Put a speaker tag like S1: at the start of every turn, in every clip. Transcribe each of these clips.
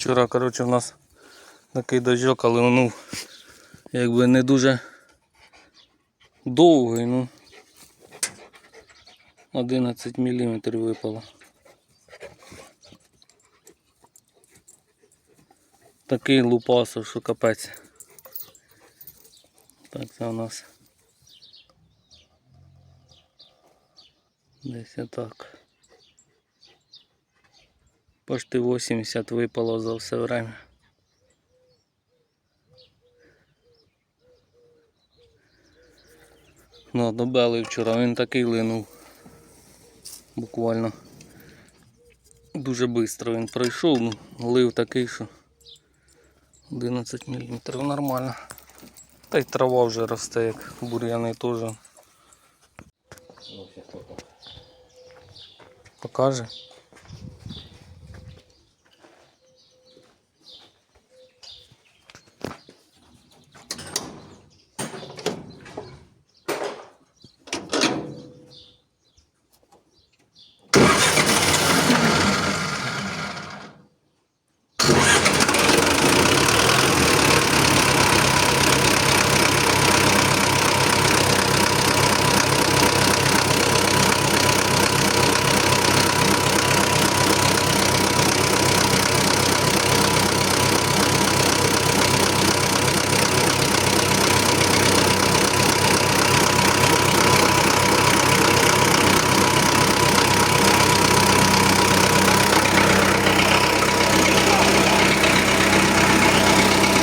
S1: Вчора, коротше, у нас такий дощок, але ну, якби не дуже довгий, ну 11 мм випало. Такий лупасов, що капець. Так, це у нас десь так. Почти 80 випало за все время. Ну, добелив вчора він такий линув. Буквально дуже швидко він пройшов, ну, лив такий, що 11 мм нормально. Та й трава вже росте, як бур'яни теж. Покаже.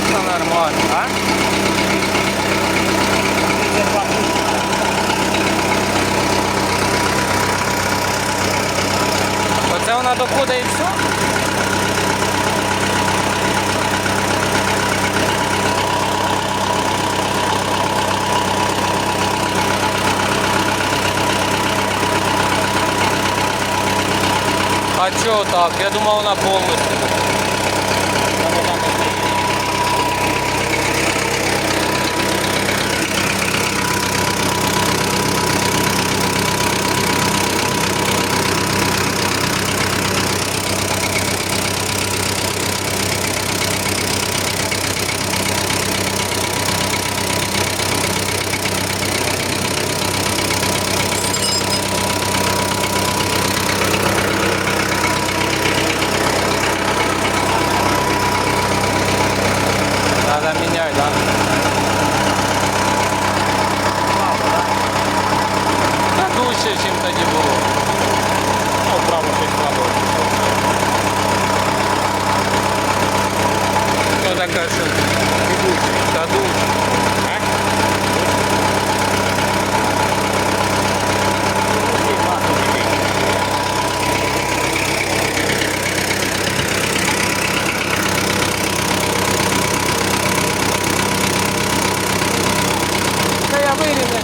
S1: Це нормально, а? Оце вона доходить і все? А чого так? Я думав вона повністю. Надо менять, да? Та дужче, чим тоді було.
S2: Ну, право чуть слабо.
S1: Хто така, що та дужче. Та я вирізав.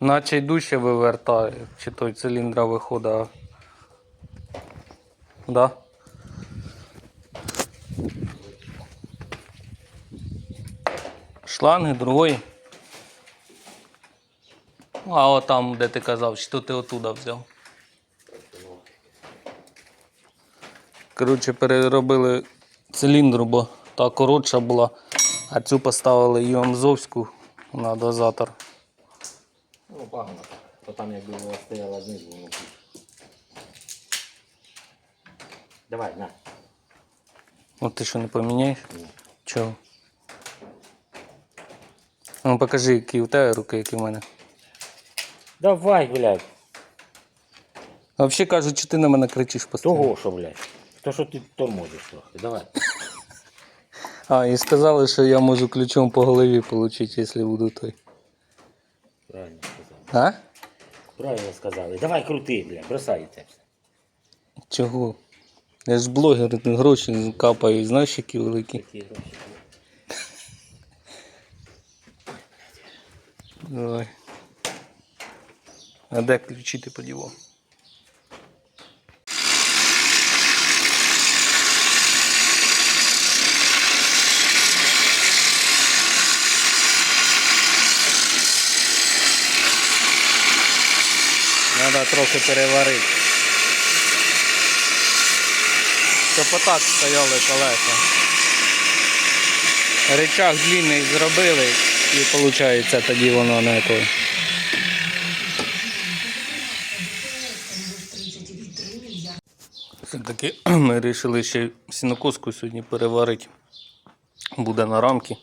S1: Наче й дужче вивертає, чи той циліндра виходить. Да? Шланги другої. Ну, А от там, де ти казав, що ти отуда взяв. Коротше, переробили циліндру, бо та коротша була, а цю поставили Йомзовську на дозатор.
S2: Ну. То там якби вона стояла знизу, воно тут. Давай, на.
S1: От ти що не поміняєш?
S2: Ні.
S1: Чого? Ну покажи, які у тебе руки, які в мене.
S2: Давай, блядь.
S1: А взагалі кажуть, чи ти на мене кричиш постійно.
S2: Того, що, блядь. То, що ти тормозиш трохи. Давай.
S1: А, і сказали, що я можу ключом по голові отримати, якщо буду той.
S2: Правильно.
S1: А?
S2: Правильно сказали. Давай крути, бля, бросай це все.
S1: Чого? Я ж блогер, гроші капаю, знаєш, які великі.
S2: Такі гроші.
S1: Давай. А де ключі ти подівав? Треба трохи переварити. Щоб отак стояли колеса. Речах длинний зробили і виходить тоді воно не то. Все-таки ми вирішили ще сінокоску сьогодні переварити. Буде на рамки.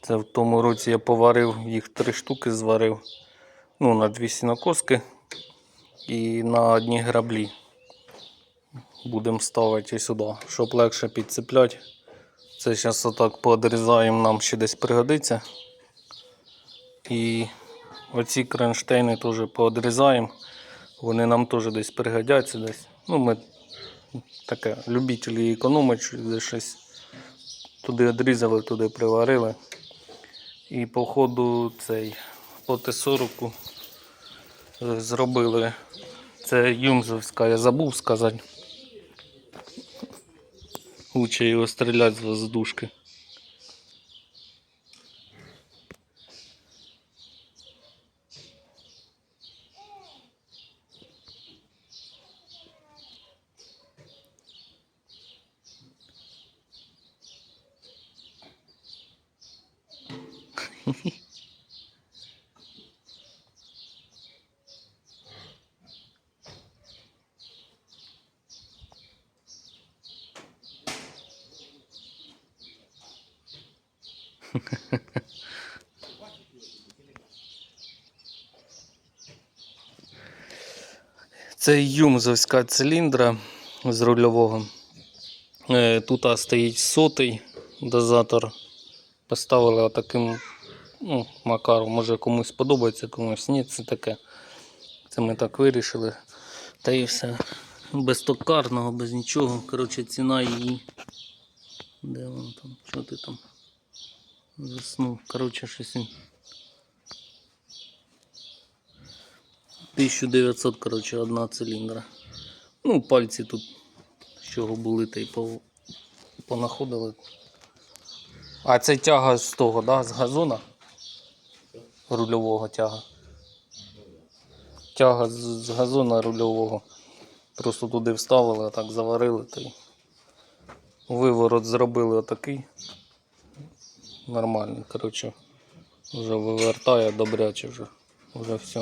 S1: Це в тому році я поварив, їх три штуки зварив. Ну, на дві сінокоски і на одні граблі. Будемо ставити сюди, щоб легше підцепляти. Це зараз отак поодрізаємо, нам ще десь пригодиться. І оці кронштейни теж поодрізаємо. Вони нам теж десь пригодяться десь. Ну, ми таке любителі економити, десь щось туди одрізали, туди приварили. І по ходу цей по Т-40 е, зробили. Це Юмзовська, я забув сказати. Лучше його стріляти з воздушки. Це юмзовська циліндра з рульового. Е, Тут стоїть сотий дозатор. Поставили отаким ну, макаром. Може комусь подобається, комусь ні. Це таке. Це ми так вирішили. Та і все. Без токарного, без нічого. Коротше, ціна її. Де воно там? Що ти там? Заснув. Коротше, щось. 1900, коротше, одна циліндра. Ну, пальці тут з чого були, та й по, понаходили. А це тяга з того, да? з газона? Рульового тяга. Тяга з, газона рульового. Просто туди вставили, а так заварили та виворот зробили отакий. Нормальний, коротше. Вже вивертає добряче вже. Вже все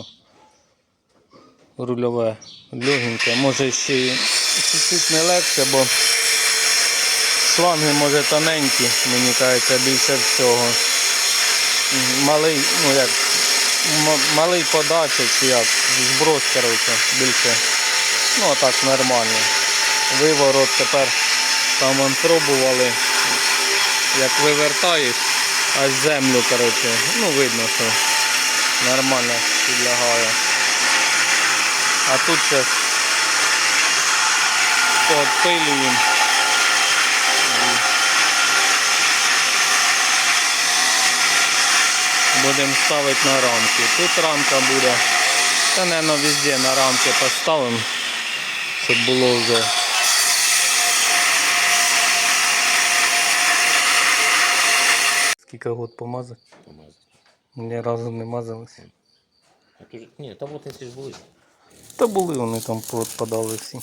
S1: рульове легеньке. Може ще й чуть-чуть не легше, бо шланги може тоненькі, мені кажеться, більше всього. Малий, ну як, малий подача чи як, зброс, коротше, більше. Ну а так нормально. Виворот тепер там вон пробували, як вивертаєш, аж землю, коротше, ну видно, що нормально підлягає. А тут сейчас поотпилюємо. Будемо ставити на рамки. Тут рамка буде. Та, наверное, везде на рамки поставимо, щоб було вже. Скільки год помазати?
S2: Помазати.
S1: Ні разу не мазалися.
S2: А же... Ні, та от ці ж були.
S1: Та були вони там поотпадали всі.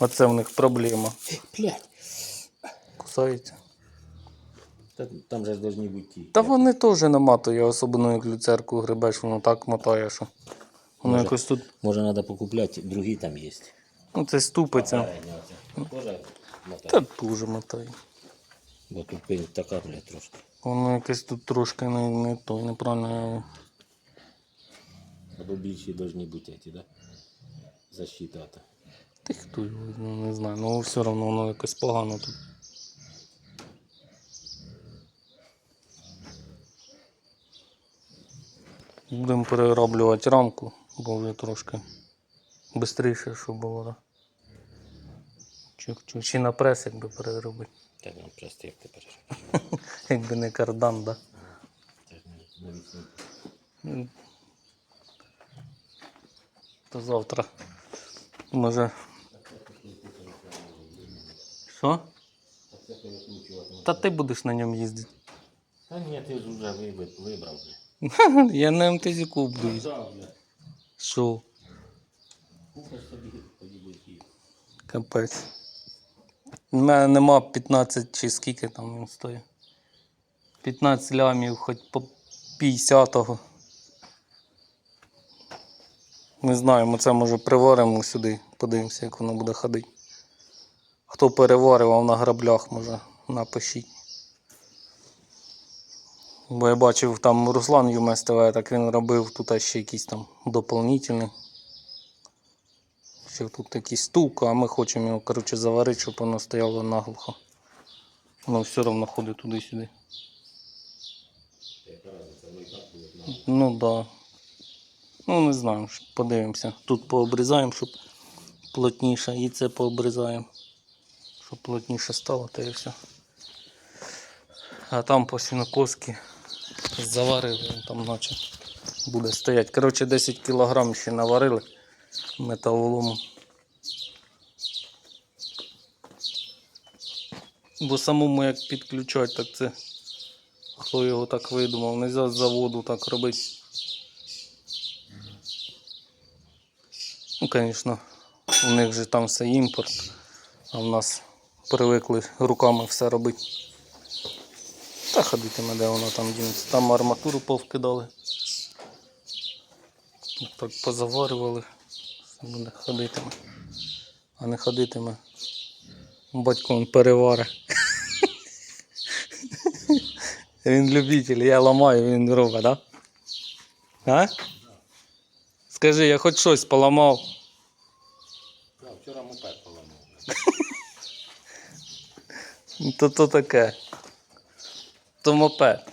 S1: Оце в них проблема.
S2: Блядь.
S1: Кусаються.
S2: Та, там же ж должні бути ті.
S1: Та вони теж наматує, особливо як люцерку грибеш, воно так мотає, що. Воно
S2: Може.
S1: якось тут,
S2: Може треба покупляти, другі там є.
S1: ну це ступиться.
S2: Передня оця. Тоже мотає.
S1: Та дуже мотає.
S2: Бо тут пиль така, блядь, трошки.
S1: Воно якесь тут трошки не, не то, неправильно.
S2: Або більші должні бути ті, да? Защита. та.
S1: Хто його, ну, не знаю, ну все одно воно якось погано тут. Будемо перероблювати рамку, бо вже трошки швидше, щоб було. Да? Чи, чи, чи на прес, якби переробити.
S2: Так нам просто як тепер.
S1: Якби не кардан, да. То завтра. Може. Що? Та ти будеш на ньому їздити.
S2: Та ні, ти ж вже вибрав.
S1: Я на МТЗ буду їздити. Що?
S2: Купиш собі, тоді.
S1: Капець. У мене нема 15 чи скільки там він стоїть. 15 лямів, хоч по 50-го. Не знаю, це може приваримо сюди, подивимося, як воно буде ходити. Хто переварював на граблях, може напишіть. Бо я бачив там Руслан ЮМС ТВ, так він робив тут ще якийсь там доповнительний. Ще тут якийсь стулка, а ми хочемо його коротше, заварити, щоб воно стояло наглухо. Воно все одно ходить туди-сюди. Ну так. Да. Ну не знаю, подивимося. Тут пообрізаємо, щоб плотніше, і це пообрізаємо. Щоб плотніше стало, та і все. А там по сінокоски заварили, там наче буде стояти. Коротше, 10 кг ще наварили металолому. Бо самому як підключати, так це хто його так видумав, не з заводу так робити. Ну, звісно, у них же там все імпорт, а в нас привикли руками все робити. Та ходитиме, де воно там дінеться. Там арматуру повкидали. Так позаварювали. Буде ходитиме. А не ходитиме. Батько він перевари. Він любитель, я ламаю, він робить, да? А? Скажи, я хоч щось поламав.
S2: Да, вчора мопед поламав.
S1: То то таке. То мопед.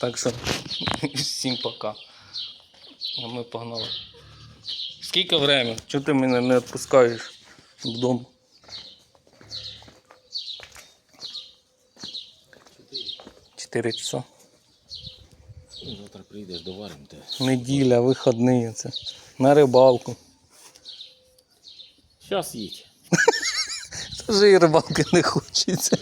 S1: Так що всім пока. А ми погнали. Скільки время? Чого ти мене не відпускаєш додому? Чотири часа.
S2: Ну, завтра прийдеш, доваримо те.
S1: Неділя, вихідний. Це. На рибалку.
S2: Щас їдь.
S1: Та вже і рибалки не хочеться.